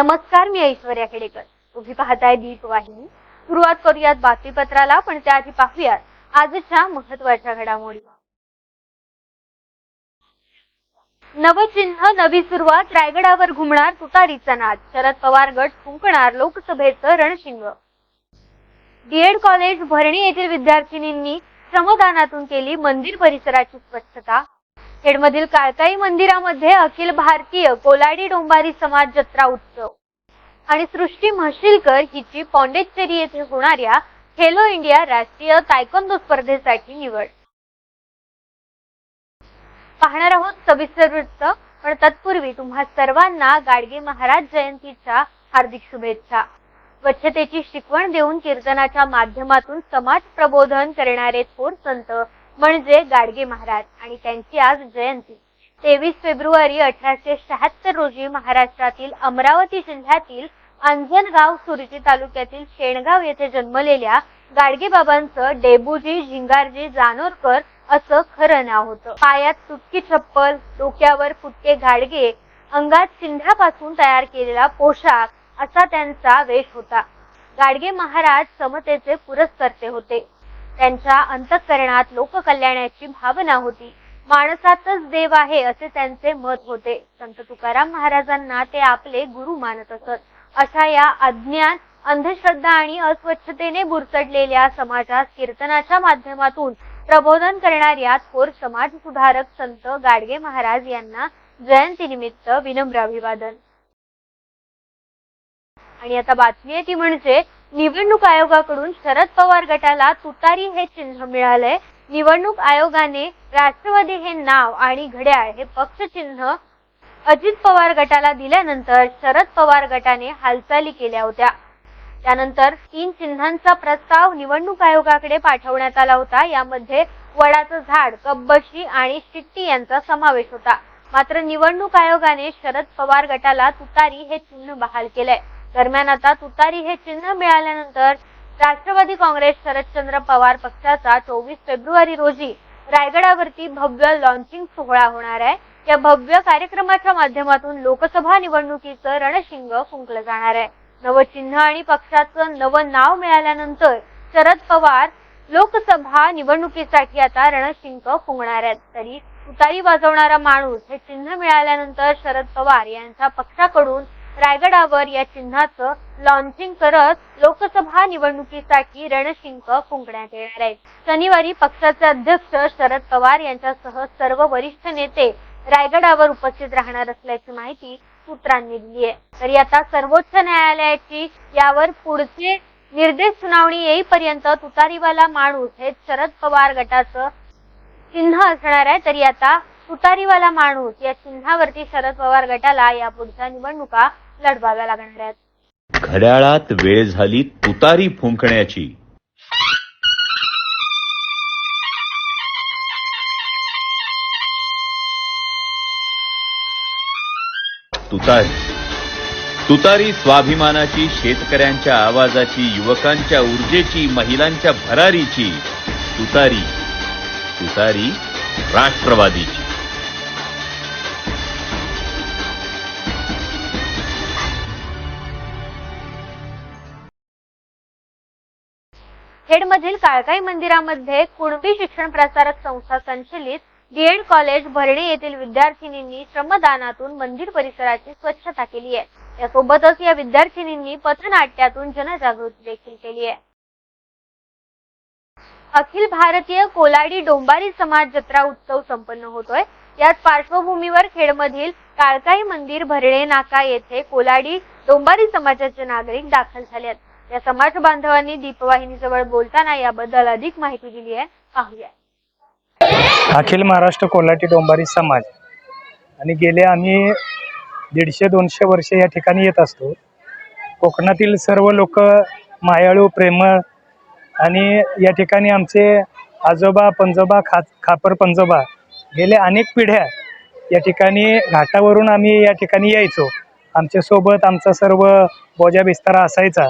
नमस्कार मी ऐश्वर्या खेडेकर. तुम्ही पाहताय दीप वाहिनी. सुरुवात करूयात बातमीपत्राला पण त्याआधी पाहूयात आजच्या महत्त्वाच्या घडामोडी. नवचिन्ह नवी सुरुवात रायगडावर घुमणार तुतारीचा नाद. शरद पवार गट फुंकणार लोकसभेचं रणशिंग. डीएड कॉलेज भरणी येथील विद्यार्थिनींनी श्रमदानातून केली मंदिर परिसराची स्वच्छता. खेडमधील काळकाई मंदिरामध्ये अखिल भारतीय कोलाडी डोंबारी समाज जत्रा उत्सव. आणि सृष्टी म्हशीलकर हिची पॉंडेचेरी येथे होणाऱ्या खेलो इंडिया राष्ट्रीय तायकोंदो स्पर्धेसाठी निवड. पाहणार आहोत सविस्तर वृत्त पण तत्पूर्वी तुम्हा सर्वांना गाडगे महाराज जयंतीच्या हार्दिक शुभेच्छा. स्वच्छतेची शिकवण देऊन कीर्तनाच्या माध्यमातून समाज प्रबोधन करणारे थोर संत म्हणजे गाडगे महाराज आणि त्यांची आज जयंती. तेवीस फेब्रुवारी अठराशे शहात्तर रोजी महाराष्ट्रातील अमरावती जिल्ह्यातील अंजनगाव सुरजी तालुक्यातील शेणगाव येथे जन्मलेल्या गाडगेबाबांचं डेबूजी झिंगारजी जानोरकर असं खरं नाव होतं. पायात तुटकी चप्पल डोक्यावर फुटके गाडगे अंगात चिंध्यापासून तयार केलेला पोशाख असा त्यांचा वेश होता. गाडगे महाराज समतेचे पुरस्कर्ते होते. त्यांच्या अंतःकरणात लोककल्याणाची भावना होती. माणसातच देव आहे असे त्यांचे मत होते. संत तुकाराम महाराजांना ते आपले गुरु मानत असत. अशा या अज्ञान अंधश्रद्धा आणि अस्वच्छतेने बुरसडलेल्या समाजात कीर्तनाच्या माध्यमातून प्रबोधन करणाऱ्या थोर समाज सुधारक संत गाडगे महाराज यांना जयंतीनिमित्त विनम्र अभिवादन. आणि आता बातमी आहे ती म्हणजे निवडणूक आयोगाकडून शरद पवार गटाला तुतारी हे चिन्ह मिळालंय. निवडणूक आयोगाने राष्ट्रवादी हे नाव आणि घड्याळ हे पक्ष चिन्ह अजित पवार गटाला दिल्यानंतर शरद पवार गटाने हालचाली केल्या होत्या. त्यानंतर तीन चिन्हांचा प्रस्ताव निवडणूक आयोगाकडे पाठवण्यात आला होता. यामध्ये वडाचं झाड कब्बशी आणि शिट्टी यांचा समावेश होता. मात्र निवडणूक आयोगाने शरद पवार गटाला तुतारी हे चिन्ह बहाल केलंय. दरम्यान आता तुतारी हे चिन्ह मिळाल्यानंतर राष्ट्रवादी काँग्रेस शरदचंद्र पवार पक्षाचा चोवीस फेब्रुवारी रोजी रायगडावरती भव्य लॉन्चिंग सोहळा होणार आहे. या भव्य कार्यक्रमाच्या माध्यमातून लोकसभा निवडणुकीचं रणशिंग फुंकलं जाणार आहे. नवं चिन्ह आणि पक्षाचं नवं नाव मिळाल्यानंतर शरद पवार लोकसभा निवडणुकीसाठी आता रणशिंग फुंकणार आहेत. तरी तुतारी वाजवणारा माणूस हे चिन्ह मिळाल्यानंतर शरद पवार यांच्या पक्षाकडून रायगडावर या चिन्हाचं लॉन्चिंग करत लोकसभा निवडणुकीसाठी रणशिंक फुंकण्यात येणार आहे. शनिवारी पक्षाचे अध्यक्ष शरद पवार यांच्यासह सर्व वरिष्ठ नेते रायगडावर उपस्थित राहणार असल्याची माहिती सूत्रांनी दिली आहे. तरी आता सर्वोच्च न्यायालयाची यावर पुढचे निर्देश सुनावणी येईपर्यंत तुतारीवाला माणूस हे शरद पवार गटाचं चिन्ह असणार आहे. तरी आता तुतारीवाला माणूस या चिन्हावरती शरद पवार गटाला या पुढच्या निवडणुका लढवाव्या लागणार आहेत. घड्याळात वेळ झाली तुतारी फुंकण्याची. तुतारी. तुतारी स्वाभिमानाची शेतकऱ्यांच्या आवाजाची युवकांच्या ऊर्जेची महिलांच्या भरारीची. तुतारी. तुतारी राष्ट्रवादीची. खेडमधील काळकाई मंदिरामध्ये कुणबी शिक्षण प्रसारक संस्था संचलित डीएड कॉलेज भरणे येथील विद्यार्थिनींनी श्रमदानातून मंदिर परिसराची स्वच्छता केली आहे. यासोबतच या विद्यार्थिनींनी पथनाट्यातून जनजागृती देखील केली आहे. अखिल भारतीय कोलाडी डोंबारी समाज जत्रा उत्सव संपन्न होतोय. याच पार्श्वभूमीवर खेडमधील काळकाई मंदिर भरणे नाका येथे कोलाडी डोंबारी समाजाचे नागरिक दाखल झाले आहेत. या समाज बांधवांनी दीपवाहिनीजवळ बोलताना याबद्दल अधिक माहिती दिली आहे. पाहूया. अखिल महाराष्ट्र कोल्हाटी डोंबारी समाज. आणि गेले आम्ही दीडशे दोनशे वर्षे या ठिकाणी येत असतो. कोकणातील सर्व लोक मायाळू प्रेमळ आणि या ठिकाणी आमचे आजोबा पंजोबा खा खापर पंजोबा गेले अनेक पिढ्या. या ठिकाणी घाटावरून आम्ही या ठिकाणी यायचो. आमच्यासोबत आमचा सर्व बोजा बिस्तारा असायचा.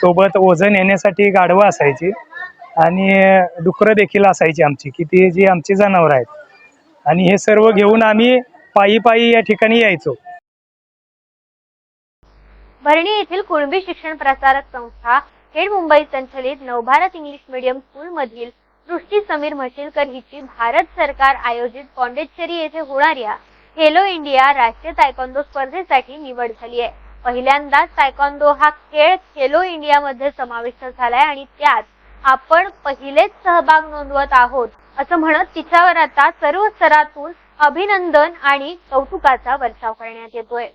सोबत वजन येण्यासाठी गाढवं असायची. आणि डुकरं देखील असायची आमची की ती जी आमची जनावरं आहेत. आणि हे सर्व घेऊन आम्ही पायी पायी या ठिकाणी यायचो. भरणी येथील कुणबी शिक्षण प्रसारक संस्था खेड मुंबई संचलित नवभारत इंग्लिश मीडियम स्कूल मधील सृष्टी समीर म्हशीलकर हिची भारत सरकार आयोजित पॉंडेचेरी येथे होणाऱ्या खेलो इंडिया राष्ट्रीय तायकोंदो स्पर्धेसाठी निवड झाली आहे. पहिल्यांदाच तायकोंदो हा खेळ खेलो इंडिया मध्ये समाविष्ट झालाय आणि त्यात आपण पहिलेच सहभाग नोंदवत आहोत असं म्हणत तिच्यावर आता सर्व स्तरातून अभिनंदन आणि कौतुकाचा वर्षाव करण्यात येतोय.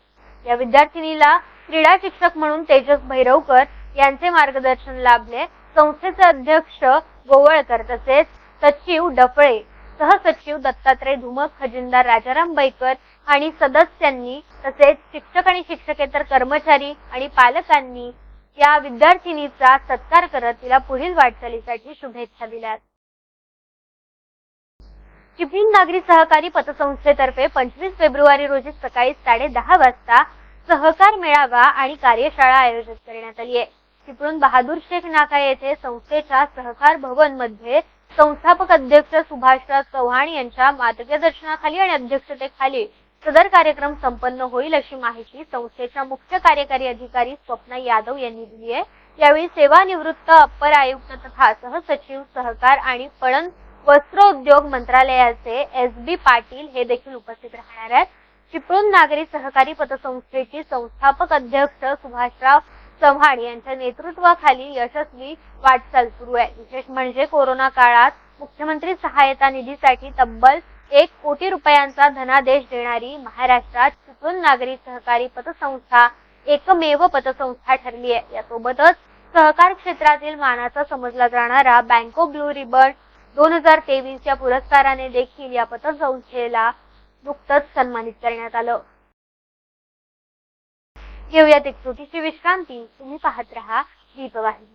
या विद्यार्थिनीला क्रीडा शिक्षक म्हणून तेजस भैरवकर यांचे मार्गदर्शन लाभले. संस्थेचे अध्यक्ष गोवळकर तसेच सचिव डफळे सहसचिव दत्तात्रय धुमक खजिनदार राजाराम बैकर आणि सदस्यांनी तसेच शिक्षक आणि शिक्षकेतर कर्मचारी आणि पालकांनी या विद्यार्थिनीचा सत्कार करत तिला पुढील वाटचालीसाठी शुभेच्छा दिल्यात. चिपळूण नागरी सहकारी पतसंस्थेतर्फे पंचवीस फेब्रुवारी रोजी सकाळी साडे दहा वाजता सहकार मेळावा आणि कार्यशाळा आयोजित करण्यात आली आहे. चिपळूण बहादूर शेख नाका येथे संस्थेच्या सहकार भवनमध्ये संस्थापक अध्यक्ष सुभाषराव चव्हाण यांच्या मार्गदर्शनाखाली आणि अध्यक्षतेखाली सदर कार्यक्रम संपन्न होईल अशी माहिती संस्थेच्या मुख्य कार्यकारी अधिकारी स्वप्ना यादव यांनी दिली आहे. यावेळी सेवानिवृत्त अप्पर आयुक्त तथा सहसचिव सहकार आणि पणन वस्त्रोद्योग मंत्रालयाचे एस बी पाटील हे देखील उपस्थित राहणार आहेत. चिपळूण नागरी सहकारी पतसंस्थेची संस्थापक अध्यक्ष सुभाषराव चव्हाण यांच्या नेतृत्वाखाली यशस्वी वाटचाल सुरू आहे. विशेष म्हणजे कोरोना काळात मुख्यमंत्री सहायता निधीसाठी तब्बल एक कोटी रुपयांचा धनादेश देणारी महाराष्ट्रात चिपळूण नागरी सहकारी पतसंस्था एकमेव पतसंस्था ठरली आहे. यासोबतच सहकार क्षेत्रातील मानाचा समजला जाणारा बँको ब्लू रिबन दोन हजार तेवीस पुरस्काराने देखील या पतसंस्थेला नुकतंच सन्मानित करण्यात आलं. घेऊयात एक छोटीशी विश्रांती. तुम्ही पाहत राहा दीपवाहिनी.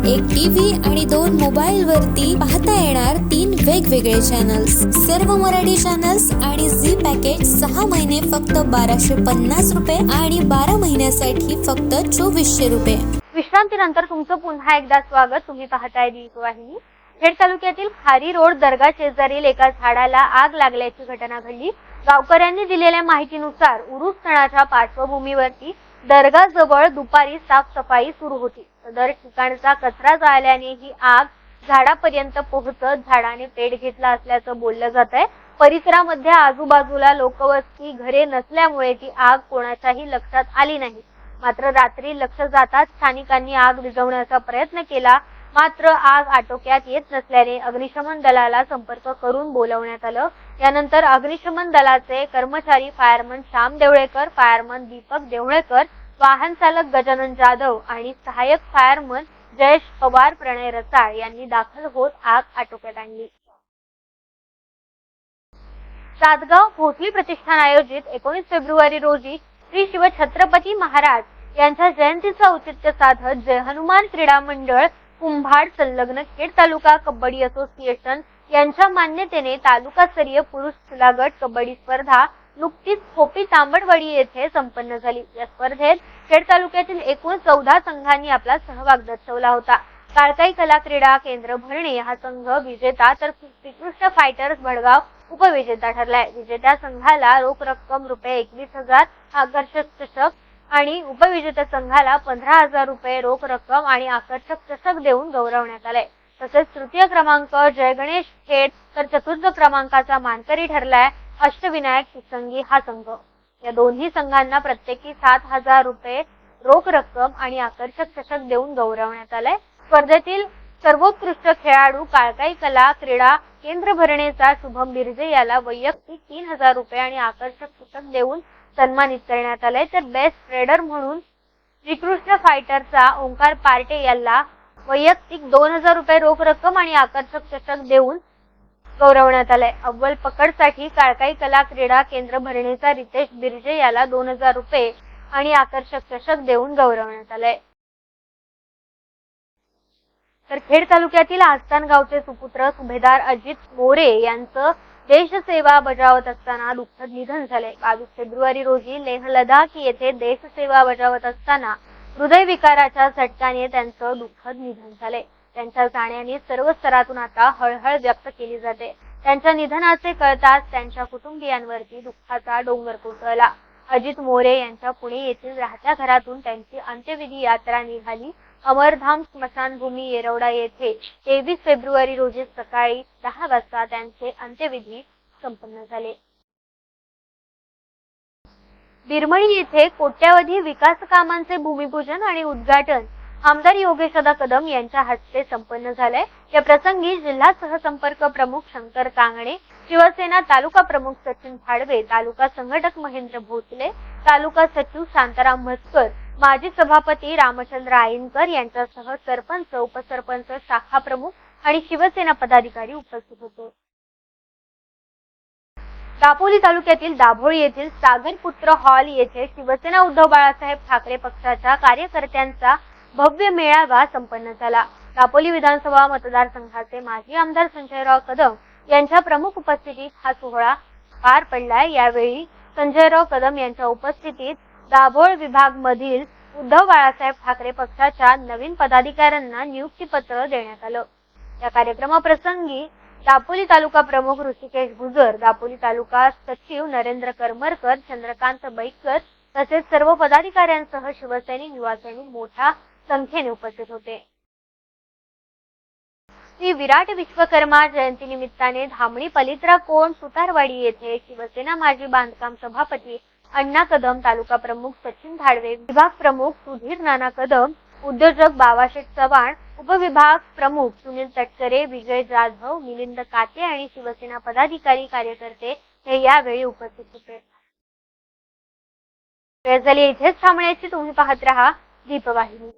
एक टीव्ही आणि दोन मोबाईल वरती पाहता येणार तीन वेगवेगळे चॅनल्स सर्व मराठी चॅनल्स आणि झी पॅकेज सहा महिने फक्त बाराशे पन्नास रुपये आणि बारा महिन्यासाठी फक्त चोवीसशे रुपये. विश्रांतीनंतर तुमचं पुन्हा एकदा स्वागत. तुम्ही पाहताय दीपवाहिनी खेड तालुक्यातील खारी रोड दर्गा शेजारील एका झाडाला आग लागल्याची घटना घडली. गावकऱ्यांनी दिलेल्या माहितीनुसार उरुस सणाच्या पार्श्वभूमीवरती दर्गा जवळ दुपारी साफसफाई सुरू होती. सदर ठिकाणचा कचरा जाळल्याने ही आग झाडापर्यंत पोहोचत झाडाने पेट घेतला असल्याचं बोललं जात आहे परिसरामध्ये आजूबाजूला लोकवस्ती घरे नसल्यामुळे ती आग कोणाच्याही लक्षात आली नाही. मात्र रात्री लक्ष जाताच स्थानिकांनी आग विझवण्याचा प्रयत्न केला मात्र आग आटोक्यात येत नसल्याने अग्निशमन दलाला संपर्क करून बोलवण्यात आलं. यानंतर अग्निशमन दलाचे कर्मचारी फायरमन श्याम देवळेकर फायरमन दीपक देवळेकर वाहन चालक गजानन जाधव आणि सहाय्यक फायरमन जयेश पवार प्रणय रसाळ यांनी दाखल होत आग आटोक्यात आणली. सातगाव भोसली प्रतिष्ठान आयोजित एकोणीस फेब्रुवारी रोजी श्री शिव छत्रपती महाराज यांच्या जयंतीचं औचित्य साधत जय हनुमान क्रीडा मंडळ कुंभाड संलग्न खेड तालुका कबड्डी असोसिएशन यांच्या मान्यतेने तालुकास्तरीय पुरुष खुला गट कबड्डी स्पर्धा नुकतीच खोपी तांबडवाडी येथे संपन्न झाली. या स्पर्धेत खेड तालुक्यातील एकूण चौदा संघांनी आपला सहभाग दर्शवला होता. काळकाई कला क्रीडा केंद्र भरणे हा संघ विजेता तर श्रीकृष्ण फायटर्स भडगाव उपविजेता ठरलाय. विजेत्या संघाला रोख रक्कम रुपये एकवीस हजार आकर्षक चषक आणि उपविजेत्या संघाला पंधरा हजार रुपये रोख रक्कम आणि आकर्षक चषक देऊन गौरवण्यात आले. तसेच तृतीय क्रमांक जयगणेश खेड तर चतुर्थ क्रमांकाचा मानकरी ठरलाय अष्टविनायक शिसंगी हा संघ. या दोन्ही संघांना प्रत्येकी सात हजार रुपये रोख रक्कम आणि आकर्षक चषक देऊन गौरवण्यात आलंय. स्पर्धेतील सर्वोत्कृष्ट खेळाडू काळकाई कला क्रीडा केंद्र भरणेचा शुभम बिर्जे याला वैयक्तिक तीन हजार रुपये आणि आकर्षक चषक देऊन सन्मानित करण्यात आलंय. तर बेस्ट रेडर म्हणून श्रीकृष्ण फायटरचा ओंकार पार्टे याला वैयक्तिक दोन हजार रुपये रोख रक्कम आणि आकर्षक चषक देऊन गौरवण्यात आलंय. अव्वल पकडसाठी काळकाई कला क्रीडा केंद्र भरणीचा रितेश बिर्जे याला दोन हजार रुपये आणि आकर्षक चषक देऊन गौरवण्यात आलंय. तर खेड तालुक्यातील आस्तान गावचे सुपुत्र सुभेदार अजित मोरे यांचं देशसेवा बजावत असताना दुःखद निधन झाले. बावीस फेब्रुवारी रोजी लेह लडाख येथे देशसेवा बजावत असताना हृदयविकाराच्या झटक्याने त्यांचं दुःखद निधन झाले. त्यांच्या जाण्याने सर्व स्तरातून आता हळहळ व्यक्त केली जाते. त्यांच्या निधनाचे कळताच त्यांच्या कुटुंबियांवरती दुःखाचा डोंगर कोसळला. अजित मोरे यांच्या पुणे येथील राहत्या घरातून त्यांची अंत्यविधी यात्रा निघाली. अमरधाम स्मशानभूमी येरवडा येथे तेवीस फेब्रुवारी रोजी सकाळी दहा वाजता त्यांचे अंत्यविधी संपन्न झाले. बिरमणी येथे कोट्यावधी विकास कामांचे भूमिपूजन आणि उद्घाटन आमदार योगेशदा कदम यांच्या हस्ते संपन्न झालंय. या प्रसंगी जिल्हा सहसंपर्क प्रमुख शंकर कांगणे शिवसेना तालुका प्रमुख सचिन फाडवे तालुका संघटक महेंद्र भोसले तालुका सचिव शांताराम म्हसकर माजी सभापती रामचंद्र आईनकर यांच्यासह सरपंच उपसरपंच शाखा प्रमुख आणि शिवसेना पदाधिकारी उपस्थित होते. दापोली तालुक्यातील दाभोळी येथील सागरपुत्र हॉल येथे शिवसेना उद्धव बाळासाहेब ठाकरे पक्षाच्या कार्यकर्त्यांचा भव्य मेळावा संपन्न झाला. दापोली विधानसभा मतदारसंघाचे माजी आमदार संजयराव कदम यांच्या प्रमुख उपस्थितीत हा सोहळा पार पडलाय. यावेळी संजयराव कदम यांच्या उपस्थितीत दाभोळ विभाग मधील उद्धव बाळासाहेब ठाकरे पक्षाच्या नवीन पदाधिकाऱ्यांना नियुक्ती पत्र देण्यात आलं. या कार्यक्रमाप्रसंगी दापोली तालुका प्रमुख ऋषिकेश गुजर दापोली तालुका सचिव नरेंद्र करमरकर चंद्रकांत बैकर तसेच सर्व पदाधिकाऱ्यांसह शिवसैनिक युवासैनिक मोठ्या संख्येने उपस्थित होते. श्री विराट विश्वकर्मा जयंती निमित्ताने धामणी पलित्रा कोण सुतारवाडी येथे शिवसेना माजी बांधकाम सभापती अण्णा कदम तालुका प्रमुख सचिन धाडवे विभाग प्रमुख सुधीर नाना कदम उद्योजक बाबाशेठ चव्हाण उपविभाग प्रमुख सुनील तटकरे विजय जाधव मिलिंद काते आणि शिवसेना पदाधिकारी कार्यकर्ते हे यावेळी उपस्थित होते. वेळ झाली इथेच थांबण्याची तुम्ही पाहत राहा दीपवाहिनी.